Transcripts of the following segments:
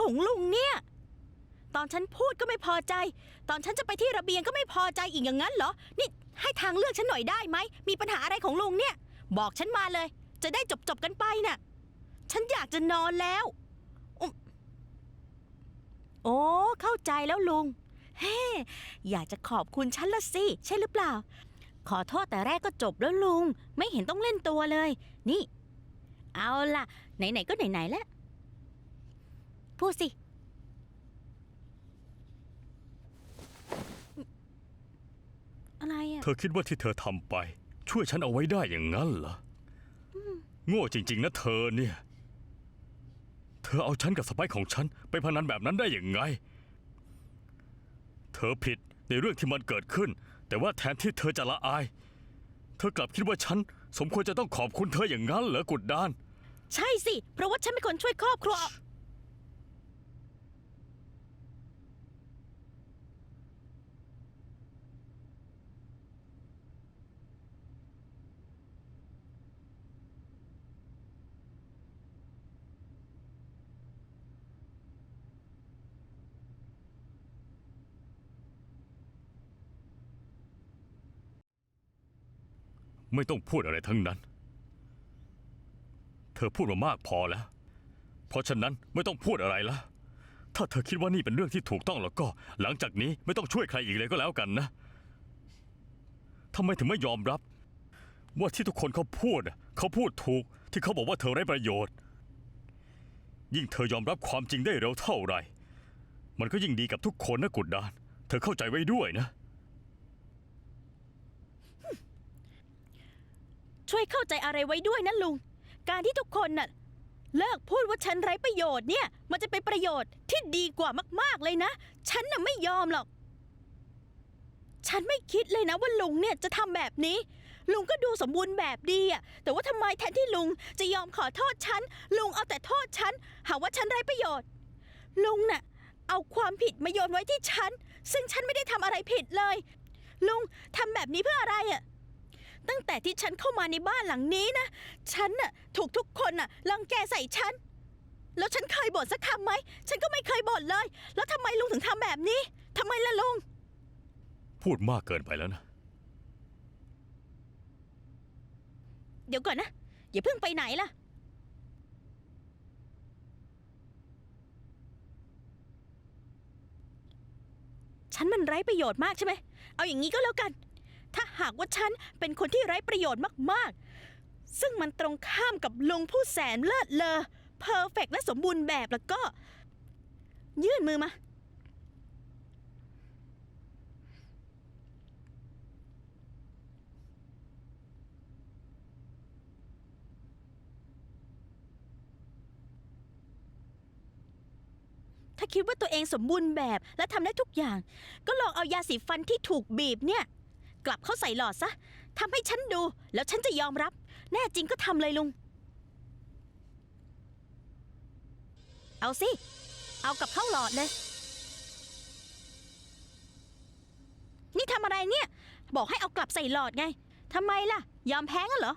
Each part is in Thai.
ของลุงเนี่ย ตอนฉันพูดก็ไม่พอใจ ตอนฉันจะไปที่ระเบียงก็ไม่พอใจอีกอย่างนั้นเหรอ นี่ให้ทางเลือกฉันหน่อยได้ไหม มีปัญหาอะไรของลุงเนี่ย บอกฉันมาเลย จะได้จบจบกันไปน่ะ ฉันอยากจะนอนแล้ว โอ้เข้าใจแล้วลุง เฮ้ อยากจะขอบคุณฉันละสิ ใช่หรือเปล่า ขอโทษแต่แรกก็จบแล้วลุง ไม่เห็นต้องเล่นตัวเลย นี่ เอาล่ะ ไหนๆก็ไหนๆแล้ว พูดสิ อะไรอะ เธอคิดว่าที่เธอทำไป ช่วยฉันเอาไว้ได้อย่างนั้นเหรออโง่จริง ๆ นะเธอเนี่ย เธอเอาฉันกับสไปของฉัน ไปพนันแบบนั้นได้อย่างไง เธอผิดในเรื่องที่มันเกิดขึ้น แต่ว่าแทนที่เธอจะละอาย เธอกลับคิดว่าฉัน สมควรจะต้องขอบคุณเธออย่างนั้นเหรอกุดดาน ใช่สิ เพราะว่าฉันเป็นคนช่วยครอบครัว ไม่ต้องพูดอะไรทั้งนั้น เธอพูดมามากพอแล้ว เพราะฉะนั้นไม่ต้องพูดอะไรละ ถ้าเธอคิดว่านี่เป็นเรื่องที่ถูกต้องแล้วก็ หลังจากนี้ไม่ต้องช่วยใครอีกเลยก็แล้วกันนะทำไมถึงไม่ยอมรับ ว่าที่ทุกคนเขาพูดน่ะเขาพูดถูกที่เขาบอกว่าเธอไร้ประโยชน์ ยิ่งเธอยอมรับความจริงได้เร็วเท่าไหร่ มันก็ยิ่งดีกับทุกคนนะกุดดาน เธอเข้าใจไว้ด้วยนะ ช่วยเข้าใจอะไรไว้ด้วยนะลุง การที่ทุกคนน่ะเลิกพูดว่าฉันไร้ประโยชน์เนี่ย มันจะเป็นประโยชน์ที่ดีกว่ามากๆเลยนะ ฉันน่ะไม่ยอมหรอก ฉันไม่คิดเลยนะว่าลุงเนี่ยจะทำแบบนี้ ลุงก็ดูสมบูรณ์แบบดีอะแต่ว่าทำไมแทนที่ลุงจะยอมขอโทษฉัน ลุงเอาแต่โทษฉัน หาว่าฉันไร้ประโยชน์ ลุงน่ะ เอาความผิดมาโยนไว้ที่ฉัน ซึ่งฉันไม่ได้ทำอะไรผิดเลย ลุงทำแบบนี้เพื่ออะไรอะ ตั้งแต่ที่ฉันเข้ามาในบ้านหลังนี้นะ ฉันน่ะถูกทุกคนน่ะรังแกใส่ฉัน แล้วฉันเคยบ่นสักคำไหม ฉันก็ไม่เคยบ่นเลย แล้วทำไมลุงถึงทำแบบนี้ทำไมล่ะลุง พูดมากเกินไปแล้วนะ เดี๋ยวก่อนนะ อย่าเพิ่งไปไหนล่ะ ฉันมันไร้ประโยชน์มากใช่ไหม เอาอย่างนี้ก็แล้วกัน ถ้าหากว่าฉันเป็นคนที่ไร้ประโยชน์มากๆ ซึ่งมันตรงข้ามกับลุงผู้แสนเลิศเลอเพอร์เฟกและสมบูรณ์แบบแล้วก็ ยื่นมือมา ถ้าคิดว่าตัวเองสมบูรณ์แบบและทำได้ทุกอย่าง ก็ลองเอายาสีฟันที่ถูกบีบเนี่ย กลับเข้าใส่หลอดซะทำให้ฉันดู แล้วฉันจะยอมรับ แน่จริงก็ทำเลยลุง เอาสิ เอากลับเข้าหลอดเลย นี่ทำอะไรเนี่ย บอกให้เอากลับใส่หลอดไงทำไมล่ะ ยอมแพ้งั้นเหรอ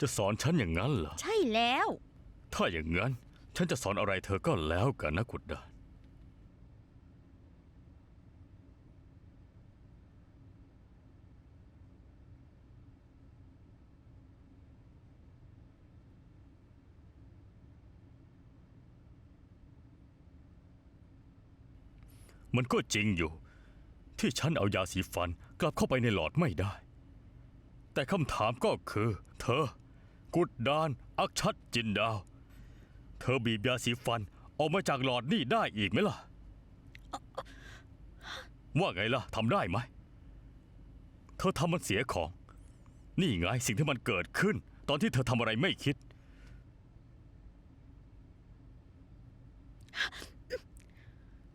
จะสอนฉันอย่างนั้นเหรอ ใช่แล้ว ถ้าอย่างนั้น ฉันจะสอนอะไรเธอก็แล้วกันนะกุดดา มันก็จริงอยู่ ที่ฉันเอายาสีฟันกลับเข้าไปในหลอดไม่ได้ แต่คำถามก็คือ เธอ กุดดานอักชัดจินดาว เธอบีบยาสีฟันออกมาจากหลอดนี่ได้อีกไหมล่ะ ว่าไงล่ะทำได้ไหม เธอทำมันเสียของ นี่ไงสิ่งที่มันเกิดขึ้น ตอนที่เธอทำอะไรไม่คิด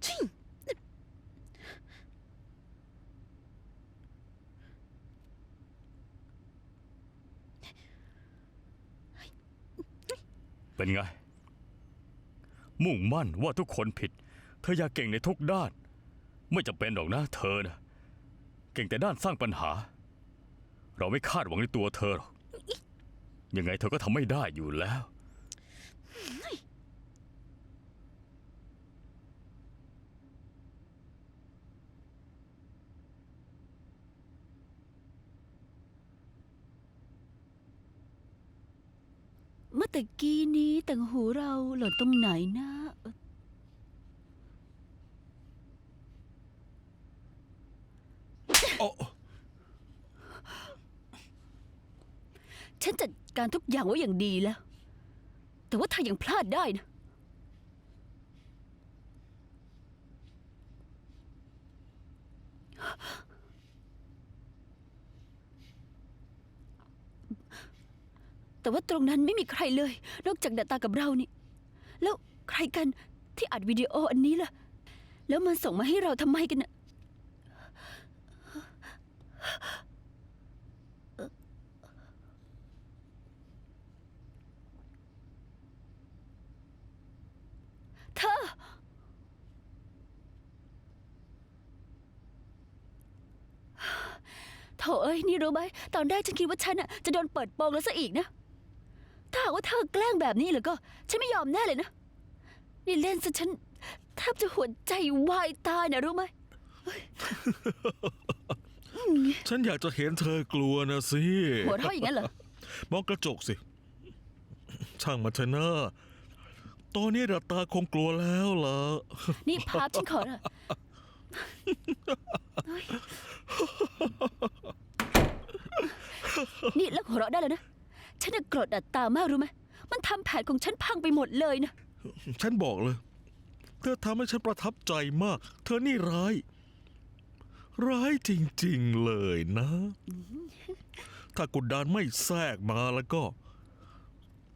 ชิง เป็นไง มุ่งมั่นว่าทุกคนผิด เธออยากเก่งในทุกด้าน ไม่จำเป็นหรอกนะ เธอนะเก่งแต่ด้านสร้างปัญหา เราไม่คาดหวังในตัวเธอหรอกยังไงเธอก็ทำไม่ได้อยู่แล้ว ตะกี้นี้ต่างหูเราหล่นตรงไหนนะเอ่อโอ้ฉันจัดการทุกอย่างไว้อย่างดีแล้ว แต่ว่าเธอยังพลาดได้นะ แต่ว่าตรงนั้นไม่มีใครเลย นอกจากดาตากับเรานี่ แล้วใครกันที่อัดวิดีโออันนี้ล่ะ แล้วมันส่งมาให้เราทำไมกันน่ะเธอ โถเอ้ย นี่รู้ไหม ตอนแรกฉันคิดว่าฉันน่ะจะโดนเปิดโปงแล้วซะอีกนะ ถ้าหากว่าเธอแกล้งแบบนี้แล้วก็ ฉันไม่ยอมแน่เลยนะ นี่เล่นซะฉันแทบจะหัวใจวายตายนะรู้ไหม ฉันอยากจะเห็นเธอกลัวนะสิหัวเราะอย่างนั้นเหรอ มองกระจกสิ ช่างมันเถอะนะตอนนี้ดาตาคงกลัวแล้วล่ะ นี่พาร์ทฉันขอละเฮ้ยนี่เลิกหัวเราะได้แล้วนะ ฉันน่ะโกรธอัตตามากรู้ไหมมันทำแผนของฉันพังไปหมดเลยนะ ฉันบอกเลย เธอทำให้ฉันประทับใจมาก เธอนี่ร้าย ร้ายจริงๆเลยนะ ถ้ากดดานไม่แทรกมาแล้วก็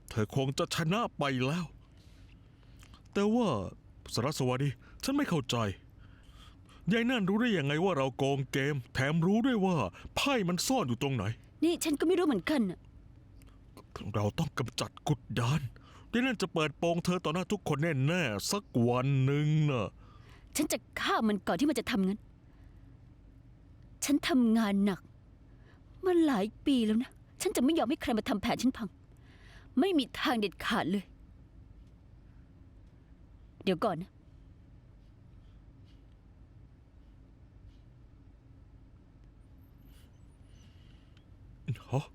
เธอคงจะชนะไปแล้ว แต่ว่าสารสวัสดี ฉันไม่เข้าใจยายนั่นรู้ได้ยังไงว่าเราโกงเกม แถมรู้ด้วยว่าไพ่มันซ่อนอยู่ตรงไหน นี่ฉันก็ไม่รู้เหมือนกันน่ะ เราต้องกำจัดกุดดานยายนั่นจะเปิดโปงเธอต่อหน้าทุกคนแน่ๆสักวันหนึ่งน่ะฉันจะฆ่ามันก่อนที่มันจะทำงั้น ฉันทำงานหนัก มาหลายปีแล้วนะ ฉันจะไม่ยอมให้ใครมาทำแผนฉันพัง ไม่มีทางเด็ดขาดเลย เดี๋ยวก่อนนะ ฮะ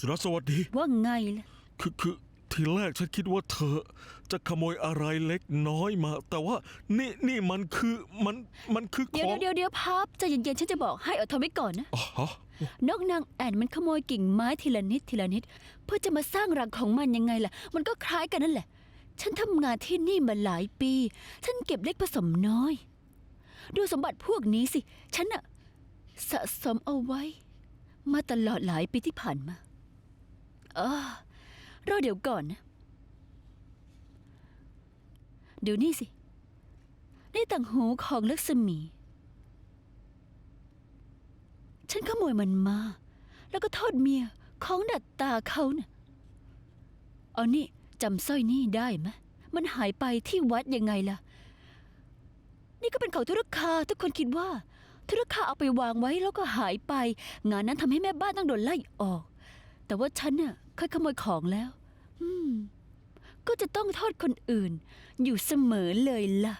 สุรสวัสดี ว่าไงล่ะ คือคือทีแรกฉันคิดว่าเธอ จะขโมยอะไรเล็กน้อยมา แต่ว่านี่นี่มันคือมันมันคือขเดี๋ยวองเดี๋ยวเดี๋ยวพับใจเย็นๆฉันจะบอกให้อดทนไว้ก่อนนะ อ๋อฮะนกนางแอ่นมันขโมยกิ่งไม้ทีละนิดทีละนิด เพื่อจะมาสร้างรังของมันยังไงล่ะ มันก็คล้ายกันนั่นแหละ ฉันทำงานที่นี่มาหลายปี ฉันเก็บเล็กผสมน้อย ดูสมบัติพวกนี้สิ ฉันอะสะสมเอาไว้ มาตลอดหลายปีที่ผ่านมาเออรอเดี๋ยวก่อนนะเดี๋ยวนี่สิ นี่ต่างหูของลักษมี ฉันขโมยมันมา แล้วก็โทษเมียของดัดตาเขาเนะ่ะเอานี่จำสร้อยนี่ได้ไหมมันหายไปที่วัดยังไงล่ะ นี่ก็เป็นของธุรคาทุกคนคิดว่า ธุรคาเอาไปวางไว้แล้วก็หายไป งานนั้นทำให้แม่บ้านต้องโดนไล่ออก แต่ว่าฉันน่ะเคยขโมยของแล้ว อืม ก็จะต้องโทษคนอื่น อยู่เสมอเลยล่ะ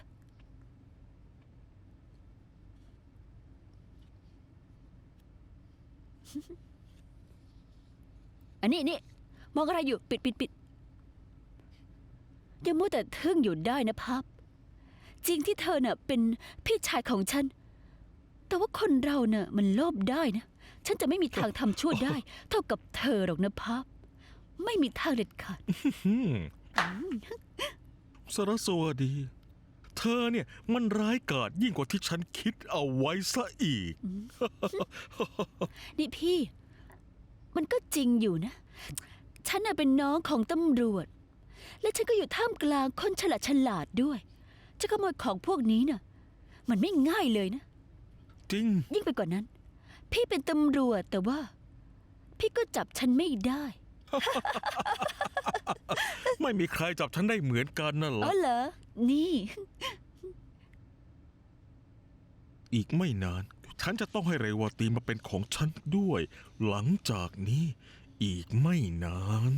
อันนี้นี่มองอะไรอยู่ปิดปิดปิดย่ามัวแต่ทึ่งอยู่ได้นะพับ จริงที่เธอเน่ะเป็นพี่ชายของฉัน แต่ว่าคนเราเน่ะมันโลภได้นะ ฉันจะไม่มีทางทำชั่วได้ เท่ากับเธอหรอกนะพับ ไม่มีทางเด็ดขาด อืมสารสวัสดี เธอเนี่ยมันร้ายกาจยิ่งกว่าที่ฉันคิดเอาไว้ซะอีก นี่พี่ มันก็จริงอยู่นะ ฉันน่ะเป็นน้องของตำรวจ และฉันก็อยู่ท่ามกลางคนฉลาดฉลาดด้วย จะขโมยของพวกนี้น่ะ มันไม่ง่ายเลยนะ จริง ยิ่งไปกว่านั้น พี่เป็นตำรวจแต่ว่า พี่ก็จับฉันไม่ได้ ไม่มีใครจับฉันได้เหมือนกันนั่นหรอ๋ออเหรอ นี่ อีกไม่นาน ฉันจะต้องให้เรวตีมาเป็นของฉันด้วย หลังจากนี้ อีกไม่นาน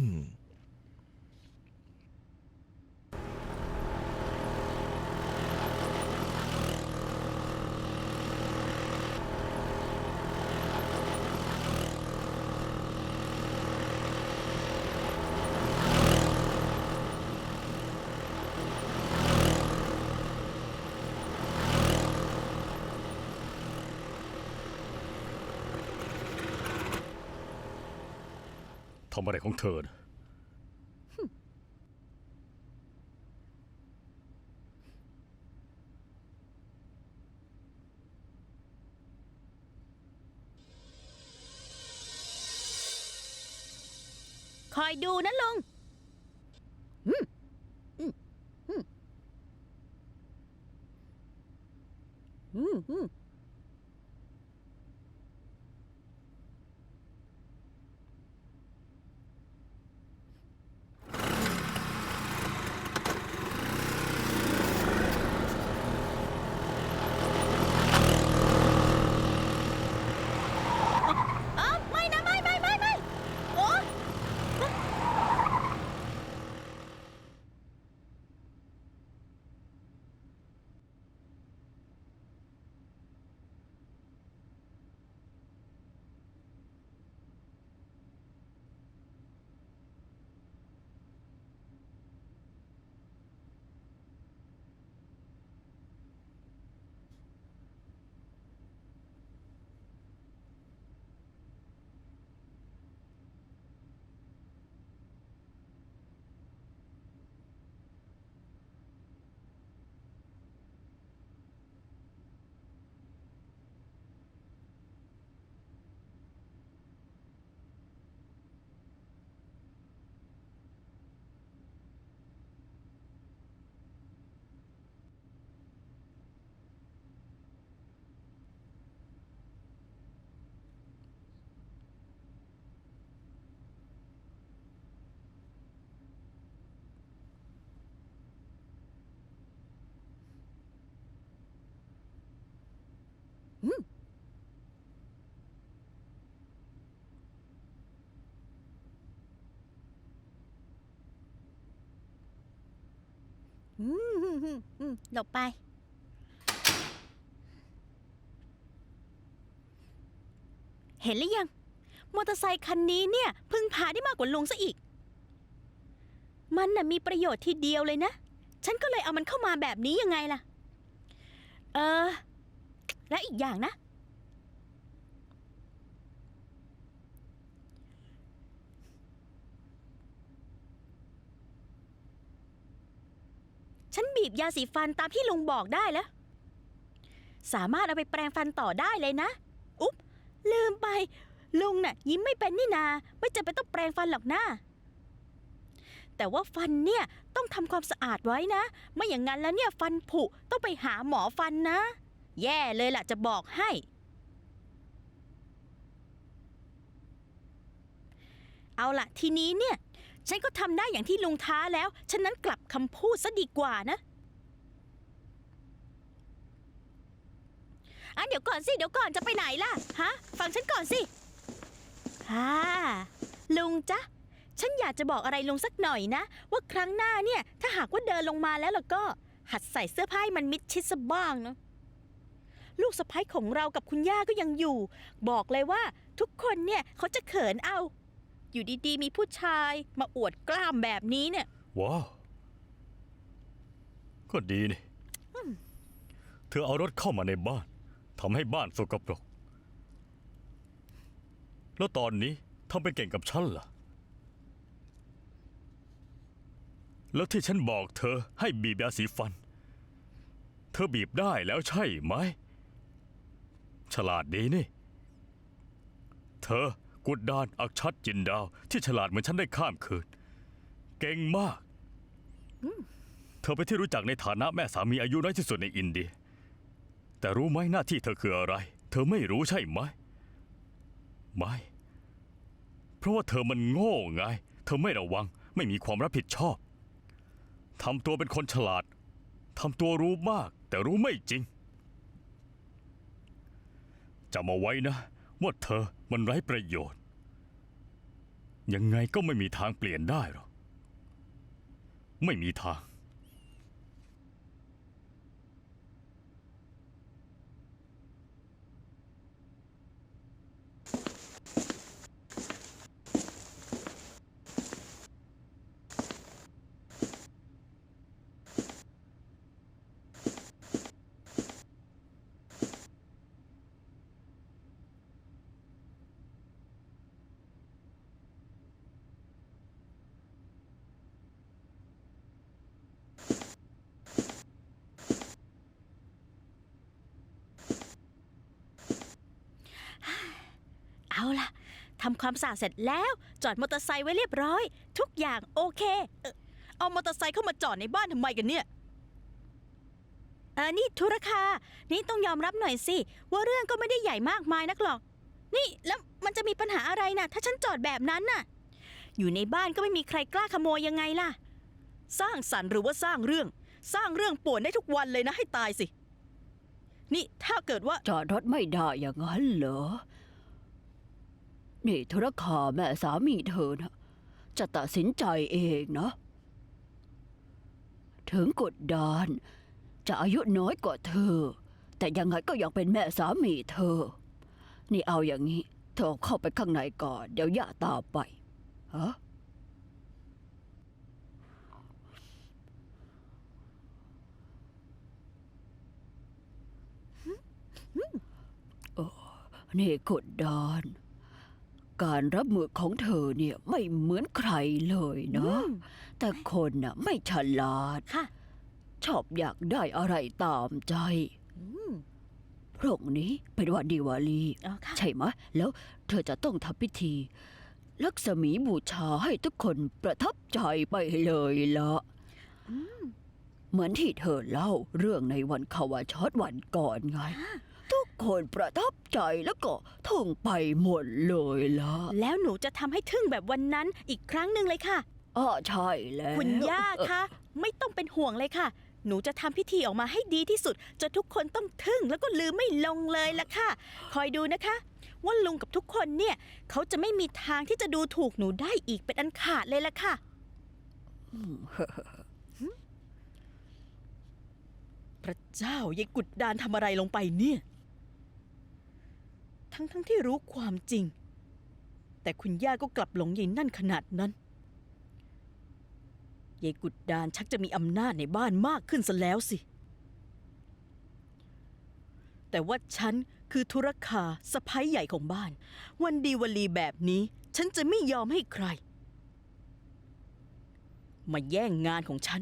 ทำอะไรของเธอนะคอยดูนะลุงอืมอืมอืมอืม หลบไป เห็นหรือยัง มอเตอร์ไซคันนี้เนี่ย พึ่งพาได้มากกว่าลุงซะอีก มันน่ะมีประโยชน์ทีเดียวเลยนะ ฉันก็เลยเอามันเข้ามาแบบนี้ยังไงล่ะ เออ และอีกอย่างนะ บีบยาสีฟันตามที่ลุงบอกได้แล้ว สามารถเอาไปแปรงฟันต่อได้เลยนะ อุ๊บ ลืมไป ลุงน่ะ ยิ้มไม่เป็นนี่นา ไม่จำเป็นต้องแปรงฟันหรอกนะแต่ว่าฟันเนี่ยต้องทำความสะอาดไว้นะ ไม่อย่างนั้นแล้วเนี่ยฟันผุต้องไปหาหมอฟันนะ แย่เลยล่ะจะบอกให้ เอาล่ะทีนี้เนี่ย ฉันก็ทำได้อย่างที่ลุงท้าแล้ว ฉะนั้นกลับคำพูดซะดีกว่านะ อะเดี๋ยวก่อนสิ เดี๋ยวก่อนจะไปไหนล่ะ ฮะ ฟังฉันก่อนสิฮ่าลุงจ๊ะ ฉันอยากจะบอกอะไรลุงสักหน่อยนะ ว่าครั้งหน้าเนี่ย ถ้าหากว่าเดินลงมาแล้วล่ะก็ หัดใส่เสื้อผ้าให้มันมิดชิดซะบ้างนะลูกสะพ้ยของเรากับคุณย่าก็ยังอยู่ บอกเลยว่าทุกคนเนี่ยเขาจะเขินเอา อยู่ดีๆ มีผู้ชายมาอวดกล้ามแบบนี้เนี่ย ว้าว ก็ดีนี่ เธอเอารถเข้ามาในบ้าน ทำให้บ้านสกปรก แล้วตอนนี้ทำเป็นเก่งกับฉันล่ะ แล้วที่ฉันบอกเธอให้บีบยาสีฟัน เธอบีบได้แล้วใช่ไหม ฉลาดดีนี่ เธอกุดดานอักชัดจินดาว ที่ฉลาดเหมือนฉันได้ข้ามคืน เก่งมาก เธอเป็นที่รู้จักในฐานะแม่สามีอายุน้อยที่สุดในอินเดีย แต่รู้ไหมหน้าที่เธอคืออะไร เธอไม่รู้ใช่ไหม ไม่ เพราะว่าเธอมันโง่ไง เธอไม่ระวัง ไม่มีความรับผิดชอบทำตัวเป็นคนฉลาดทำตัวรู้มาก แต่รู้ไม่จริงจำเอาไว้นะ ว่าเธอมันไร้ประโยชน์ ยังไงก็ไม่มีทางเปลี่ยนได้หรอก ไม่มีทาง เอาล่ะทำความสะอาดเสร็จแล้ว จอดมอเตอร์ไซค์ไว้เรียบร้อย ทุกอย่างโอเคเอ่อเอามอเตอร์ไซค์เข้ามาจอดในบ้านทำไมกันเนี่ยเออนี่ธุรคา นี่ต้องยอมรับหน่อยสิ ว่าเรื่องก็ไม่ได้ใหญ่มากมายนักหรอก นี่แล้วมันจะมีปัญหาอะไรนะถ้าฉันจอดแบบนั้นน่ะ อยู่ในบ้านก็ไม่มีใครกล้าขโมยยังไงล่ะ สร้างสรรค์หรือว่าสร้างเรื่อง สร้างเรื่องป่วนได้ทุกวันเลยนะให้ตายสิ นี่ถ้าเกิดว่าจอดรถไม่ได้อย่างนั้นเหรอ นี่ธุรคาแม่สามีเธอนะจะตัดสินใจเองนะ ถึงกดดานจะอายุน้อยกว่าเธอ แต่ยังไงก็ยังเป็นแม่สามีเธอ นี่เอาอย่างนี้ เธอเข้าไปข้างในก่อน เดี๋ยวย่าตามไปฮะเออนี่กดดาน การรับมือของเธอเนี่ยไม่เหมือนใครเลยเนาะแต่คนน่ะไม่ฉลาด ค่ะ ชอบอยากได้อะไรตามใจ อืมพรุ่งนี้เป็นวันดีวาลี อ๋อค่ะ ใช่ไหมะแล้วเธอจะต้องทำพิธี ลักษมีบูชาให้ทุกคนประทับใจไปเลยละเหมือนที่เธอเล่าเรื่องในวันขาวชอดวันก่อนไงทุก คนประทับใจแล้วก็ท่องไปหมดเลยละแล้วหนูจะทำให้ทึ่งแบบวันนั้นอีกครั้งหนึ่งเลยค่ะอ้อใช่แล้วคุณย่าคะ ไม่ต้องเป็นห่วงเลยค่ะ หนูจะทำพิธีออกมาให้ดีที่สุดจนทุกคนต้องทึ่งแล้วก็ลืมไม่ลงเลยละค่ะ คอยดูนะคะ ว่าลุงกับทุกคนเนี่ย เขาจะไม่มีทางที่จะดูถูกหนูได้อีกเป็นอันขาดเลยละค่ะ พระเจ้ายายกุดดานทำอะไรลงไปเนี่ย ทั้งทั้งที่รู้ความจริง แต่คุณย่าก็กลับหลงยายนั่นขนาดนั้นยายกุดดานชักจะมีอำนาจในบ้านมากขึ้นซะแล้วสิ แต่ว่าฉันคือธุรคาสะพ้ายใหญ่ของบ้าน วันดีวันลีแบบนี้ ฉันจะไม่ยอมให้ใคร มาแย่งงานของฉัน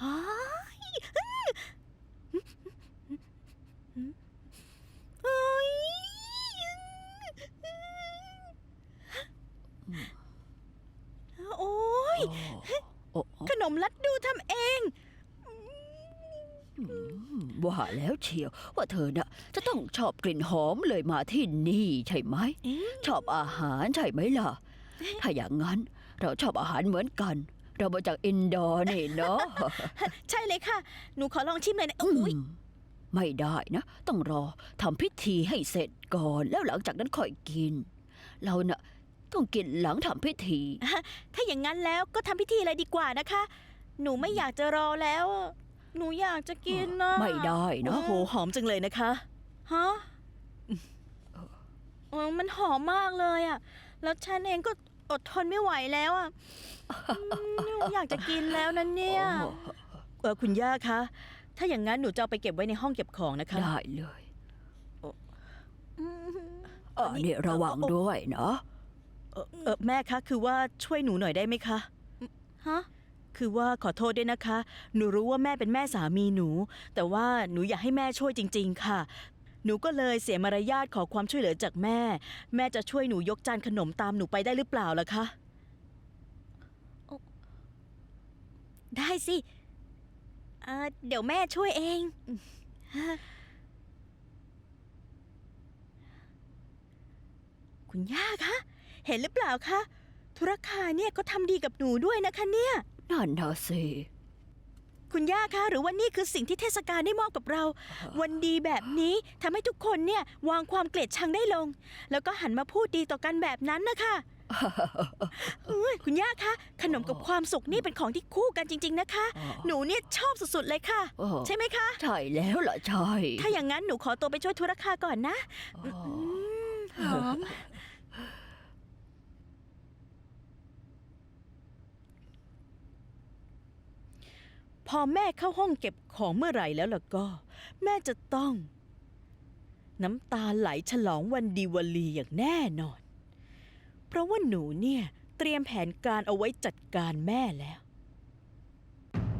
ฮายเอ้ยโอ้ย โอ้โอ้ ขนมลัดดูทำเอง ว่าแล้วเชียว ว่าเธอน่ะ จะต้องชอบกลิ่นหอมเลยมาที่นี่ใช่ไหมเอ๊ะชอบอาหารใช่ไหมล่ะ ถ้าอย่างนั้นเราชอบอาหารเหมือนกัน เรามาจากอินโดอนี่เนาะ ใช่เลยค่ะ หนูขอลองชิมเลยนะอือุ้ยมไม่ได้นะ ต้องรอทำพิธีให้เสร็จก่อนแล้วหลังจากนั้นค่อยกิน เราน่ะต้องกินหลังทำพิธี ถ้าอย่างนั้นแล้วก็ทำพิธีเลยดีกว่านะคะ หนูไม่อยากจะรอแล้วอะ หนูอยากจะกินนะไม่ได้นะโอ้โหหอมจังเลยนะคะฮะเออมันหอมมากเลยอะ แล้วฉันเองก็อดทนไม่ไหวแล้วอะอืมอยากจะกินแล้วนะเนี่ยโอ้เออคุณย่าคะ ถ้าอย่างนั้นหนูจะเอาไปเก็บไว้ในห้องเก็บของนะคะ ได้เลยอืมเออนี่ระวังด้วยเนาะเออเออแม่คะ คือว่าช่วยหนูหน่อยได้ไหมคะ ฮะ คือว่าขอโทษด้วยนะคะ หนูรู้ว่าแม่เป็นแม่สามีหนู แต่ว่าหนูอยากให้แม่ช่วยจริง ๆ ค่ะ หนูก็เลยเสียมารยาทขอความช่วยเหลือจากแม่ แม่จะช่วยหนูยกจานขนมตามหนูไปได้หรือเปล่าล่ะคะ ได้สิเเดี๋ยวแม่ช่วยเอง คุณย่าคะ เห็นหรือเปล่าคะ ธุรคาเนี่ยก็ทำดีกับหนูด้วยนะคะเนี่ย นั่นน่ะสิคุณย่าคะหรือว่านี่คือสิ่งที่เทศกาลได้มอบกับเรา วันดีแบบนี้ทำให้ทุกคนเนี่ยวางความเกลียดชังได้ลง แล้วก็หันมาพูดดีต่อกันแบบนั้นนะคะเอ้ยคุณย่าคะขนมกับความสุขนี่เป็นของที่คู่กันจริง ๆนะคะ หนูเนี่ยชอบสุดๆเลยค่ะ อ๋อใช่ไหมคะ ใช่แล้วล่ะใช่ถ้าอย่างนั้นหนูขอตัวไปช่วยธุรคาก่อนนะอ๋อหอม พอแม่เข้าห้องเก็บของเมื่อไหร่แล้วล่ะก็ แม่จะต้อง น้ำตาไหลฉลองวันดีวลีอย่างแน่นอน เพราะว่าหนูเนี่ยเตรียมแผนการเอาไว้จัดการแม่แล้ว